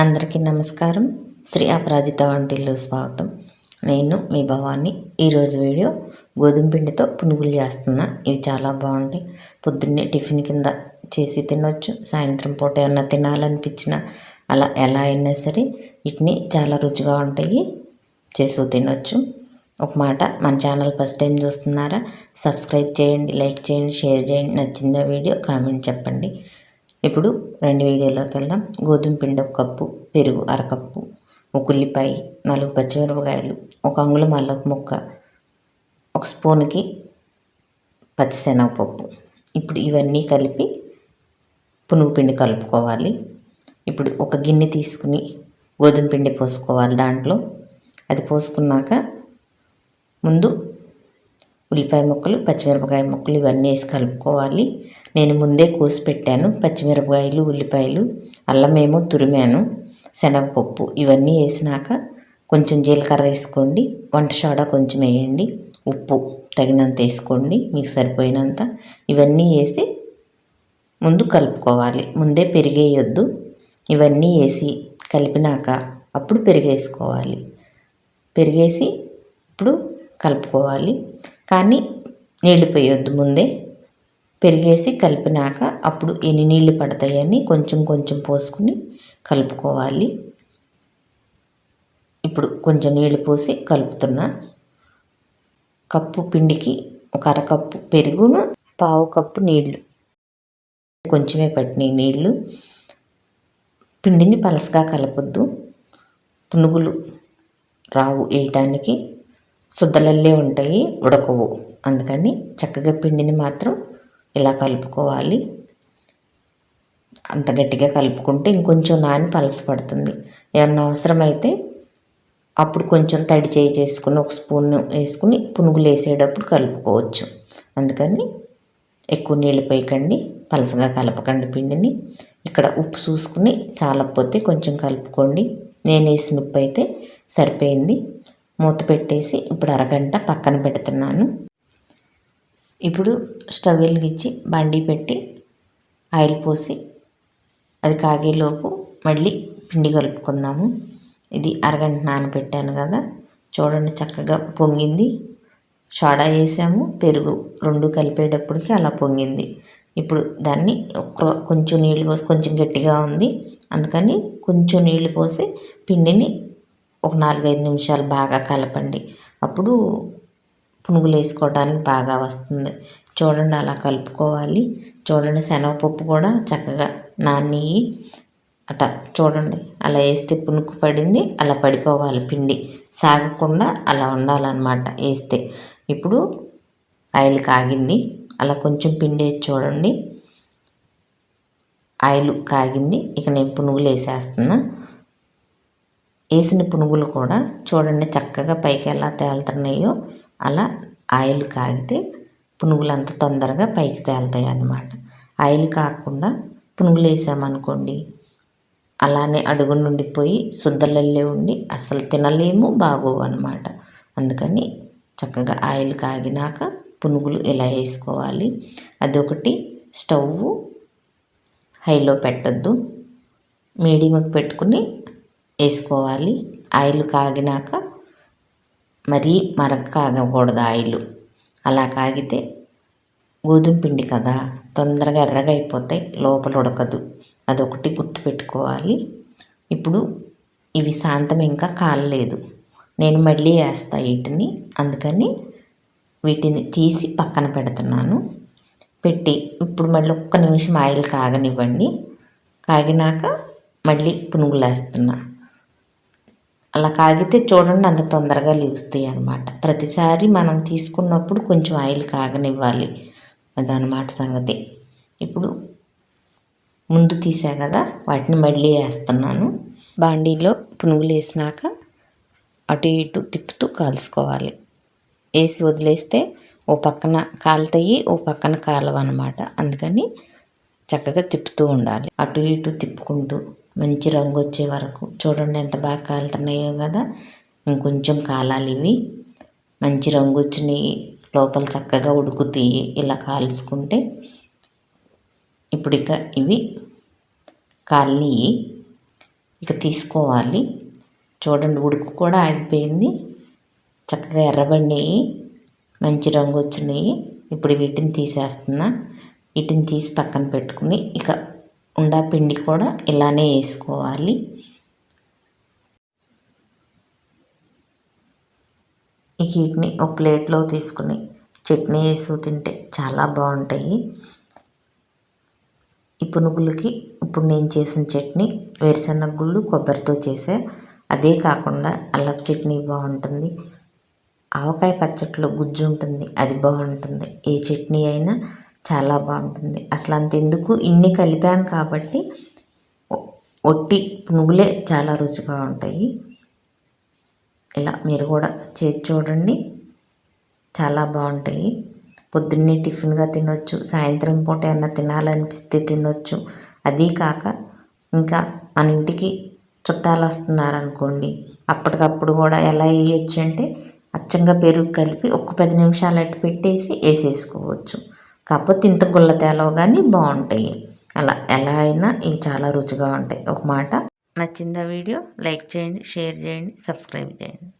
అందరికీ నమస్కారం. శ్రీ అపరాజిత వంటిల్లో స్వాగతం. నేను మీ భవాన్ని ఈరోజు వీడియో గోధుమ పిండితో పునుగులు చేస్తున్నా. ఇవి చాలా బాగుంటాయి. పొద్దున్నే టిఫిన్ కింద చేసి తినొచ్చు. సాయంత్రం పూట ఏమన్నా తినాలనిపించిన అలా ఎలా అయినా సరే వీటిని చాలా రుచిగా ఉంటాయి. చేసి తినొచ్చు. ఒక మాట మన ఛానల్ ఫస్ట్ టైం చూస్తున్నారా? సబ్స్క్రైబ్ చేయండి లైక్ చేయండి షేర్ చేయండి. నచ్చిందా వీడియో కామెంట్ చెప్పండి. ఇప్పుడు రెండు వీడియోలోకి వెళ్దాం. గోధుమ పిండి ఒక కప్పు పెరుగు అరకప్పు ఒక ఉల్లిపాయ నాలుగు పచ్చిమిరపకాయలు ఒక అంగుళం అల్లపు ముక్క ఒక స్పూన్కి పచ్చిశనగపప్పు. ఇప్పుడు ఇవన్నీ కలిపి పునుగు పిండి కలుపుకోవాలి. ఇప్పుడు ఒక గిన్నె తీసుకుని గోధుమ పిండి పోసుకోవాలి దాంట్లో. అది పోసుకున్నాక ముందు ఉల్లిపాయ ముక్కలు పచ్చిమిరపకాయ ముక్కలు ఇవన్నీ వేసి కలుపుకోవాలి. నేను ముందే కోసి పెట్టాను. పచ్చిమిరపకాయలు ఉల్లిపాయలు అల్లమేమో తురిమాను. శనగపప్పు ఇవన్నీ వేసినాక కొంచెం జీలకర్ర వేసుకోండి. వంట సోడా కొంచెం వేయండి. ఉప్పు తగినంత వేసుకోండి. మీకు సరిపోయినంత. ఇవన్నీ వేసి ముందు కలుపుకోవాలి. ముందే పెరిగేయొద్దు. ఇవన్నీ వేసి కలిపినాక అప్పుడు పెరిగేసుకోవాలి. పెరిగేసి ఇప్పుడు కలుపుకోవాలి. కానీ నీళ్ళు పోయొద్దు ముందే. పెరిగేసి కలిపినాక అప్పుడు ఎన్ని నీళ్ళు పడతాయని కొంచెం కొంచెం పోసుకుని కలుపుకోవాలి. ఇప్పుడు కొంచెం నీళ్ళు పోసి కలుపుతున్నా. కప్పు పిండికి ఒక అరకప్పు పెరుగును పావు కప్పు నీళ్ళు. కొంచెమే పట్టినాయి నీళ్ళు. పిండిని పలసగా కలపొద్దు. పునుగులు రావు వేయటానికి. శుద్ధలల్లే ఉంటాయి ఉడకవు. అందుకని చక్కగా పిండిని మాత్రం ఇలా కలుపుకోవాలి. అంత గట్టిగా కలుపుకుంటే ఇంకొంచెం నాని పలసపడుతుంది ఏమన్నా అవసరమైతే అప్పుడు కొంచెం తడి చేయి చేసుకుని ఒక స్పూన్ వేసుకుని పునుగులు వేసేటప్పుడు కలుపుకోవచ్చు. అందుకని ఎక్కువ నీళ్ళు పోయకండి పలసగా కలపకండి పిండిని. ఇక్కడ ఉప్పు చూసుకుని చాలకపోతే కొంచెం కలుపుకోండి. నేను వేసిన ఉప్పు అయితే సరిపోయింది. మూత పెట్టేసి ఇప్పుడు అరగంట పక్కన పెడుతున్నాను. ఇప్పుడు స్టవ్ వెలిగించి బండి పెట్టి ఆయిల్ పోసి అది కాగేలోపు మళ్ళీ పిండి కలుపుకుందాము. ఇది అరగంట నానబెట్టాను కదా. చూడండి చక్కగా పొంగింది. సోడా వేసాము. పెరుగు రెండు కలిపేటప్పటికి అలా పొంగింది. ఇప్పుడు దాన్ని కొంచెం నీళ్ళు పోసి కొంచెం గట్టిగా ఉంది. అందుకని కొంచెం నీళ్ళు పోసి పిండిని ఒక నాలుగైదు నిమిషాలు బాగా కలపండి. అప్పుడు పునుగులు వేసుకోవడానికి బాగా వస్తుంది. చూడండి అలా కలుపుకోవాలి. చూడండి శనగపప్పు కూడా చక్కగా నాని అట చూడండి అలా వేస్తే పునుకు పడింది అలా పడిపోవాలి పిండి. సాగకుండా అలా ఉండాలన్నమాట వేస్తే. ఇప్పుడు ఆయిల్ కాగింది. అలా కొంచెం పిండి వేసి చూడండి. ఆయిల్ కాగింది. ఇక నేను పునుగులు వేసేస్తున్నా. వేసిన పునుగులు కూడా చూడండి చక్కగా పైకి ఎలా తేలుతున్నాయో. అలా ఆయిల్ కాగితే పునుగులు అంత తొందరగా పైకి తేలుతాయి అన్నమాట. ఆయిల్ కాకుండా పునుగులు వేసామనుకోండి అలానే అడుగు నుండి పోయి శుద్ధలల్లే ఉండి అసలు తినలేము బాగోవు అనమాట అందుకని చక్కగా ఆయిల్ కాగినాక పునుగులు ఇలా వేసుకోవాలి అదొకటి. స్టవ్ హైలో పెట్టద్దు మీడియంకి పెట్టుకుని వేసుకోవాలి. ఆయిల్ కాగినాక మరీ మరక కాగకూడదు ఆయిల్. అలా కాగితే గోధుమ పిండి కదా తొందరగా ఎర్రగా అయిపోతాయి లోపల ఉడకదు. అదొకటి గుర్తుపెట్టుకోవాలి ఇప్పుడు ఇవి శాంతం ఇంకా కాలలేదు. నేను మళ్ళీ వేస్తా వీటిని. అందుకని వీటిని తీసి పక్కన పెడుతున్నాను. పెట్టి ఇప్పుడు మళ్ళీ ఒక్క నిమిషం ఆయిల్ కాగనివ్వండి. కాగినాక మళ్ళీ పునుగులు వేస్తున్నా అలా కాగితే చూడండి అంత తొందరగా లీవుస్తాయి అనమాట ప్రతిసారి మనం తీసుకున్నప్పుడు కొంచెం ఆయిల్ కాగనివ్వాలి. అదనమాట సంగతి. ఇప్పుడు ముందు తీసా కదా వాటిని మళ్ళీ వేస్తున్నాను. బాండీలో పునుగులు వేసినాక అటు ఇటు తిప్పుతూ కాల్చుకోవాలి. వేసి వదిలేస్తే ఓ పక్కన కాలుతాయి ఓ పక్కన కాలవన్నమాట. అందుకని చక్కగా తిప్పుతూ ఉండాలి. అటు ఇటు తిప్పుకుంటూ మంచి రంగు వచ్చే వరకు. చూడండి ఎంత బాగా కాలుతున్నాయో కదా. ఇంకొంచెం కాలాలి ఇవి. మంచి రంగు వచ్చినాయి. లోపల చక్కగా ఉడుకుతాయి ఇలా కాల్చుకుంటే. ఇప్పుడు ఇక ఇవి కాలినవి ఇక తీసుకోవాలి. చూడండి ఉడుకు కూడా ఆగిపోయింది. చక్కగా ఎర్రబడినాయి. మంచి రంగు వచ్చినాయి. ఇప్పుడు వీటిని తీసేస్తున్నా. వీటిని తీసి పక్కన పెట్టుకుని ఇక ఉండా పిండి కూడా ఇలానే వేసుకోవాలి. ఈ వీటిని ఒక ప్లేట్లో తీసుకుని చట్నీ వేసి తింటే చాలా బాగుంటాయి. ఈ పునుగులకి ఇప్పుడు నేను చేసిన చట్నీ వేరుశనగ గుళ్ళు కొబ్బరితో చేసే. అదే కాకుండా అల్లపు చట్నీ బాగుంటుంది. ఆవకాయ పచ్చట్లో గుజ్జు ఉంటుంది అది బాగుంటుంది. ఏ చట్నీ అయినా చాలా బాగుంటుంది. అసలు అంతెందుకు? ఇన్ని కలిపాను కాబట్టి ఒట్టి పునుగులే చాలా రుచిగా ఉంటాయి. ఇలా మీరు కూడా చేసి చూడండి. చాలా బాగుంటాయి. పొద్దున్నే టిఫిన్గా తినొచ్చు. సాయంత్రం పూట ఏమన్నా తినాలనిపిస్తే తినొచ్చు. అదీ కాక ఇంకా మన ఇంటికి చుట్టాలు వస్తున్నారనుకోండి అప్పటికప్పుడు కూడా ఎలా వేయచ్చు అంటే అచ్చంగా పెరుగు కలిపి ఒక పది నిమిషాలు అట్టు పెట్టేసి వేసేసుకోవచ్చు. కాకపోతే ఇంత గుల్ల తేలవు కానీ బాగుంటాయి. అలా ఎలా అయినా ఇవి చాలా రుచిగా ఉంటాయి. ఒక మాట నచ్చిందా వీడియో? లైక్ చేయండి షేర్ చేయండి సబ్స్క్రైబ్ చేయండి.